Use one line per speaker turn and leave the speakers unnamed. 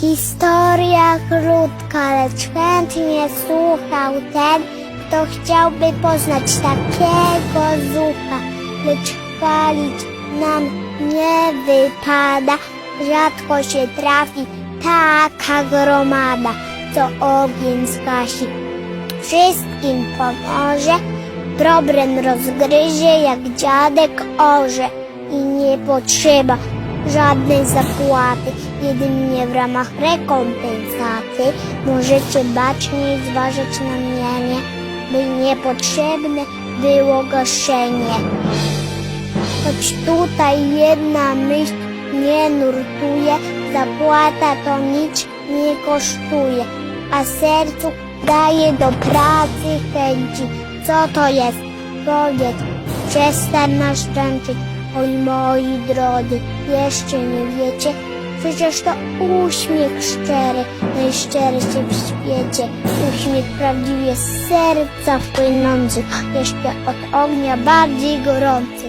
Historia krótka, lecz chętnie słuchał ten, kto chciałby poznać takiego zucha, lecz chwalić nam nie wypada, rzadko się trafi taka gromada, co ogień zgasi. Wszystkim pomoże, problem rozgryzie jak dziadek orze i nie potrzeba żadnej zapłaty, jedynie w ramach rekompensaty możecie bacznie zważać na mienie, by niepotrzebne było gaszenie. Choć tutaj jedna myśl nie nurtuje, zapłata to nic nie kosztuje, a sercu daje do pracy chęci. Co to jest? Powiedz, przestań nas szczęczyć. Oj moi drodzy, jeszcze nie wiecie, przecież to uśmiech szczery, najszczerszy w świecie. Uśmiech prawdziwie z serca płynący, jeszcze od ognia bardziej gorący.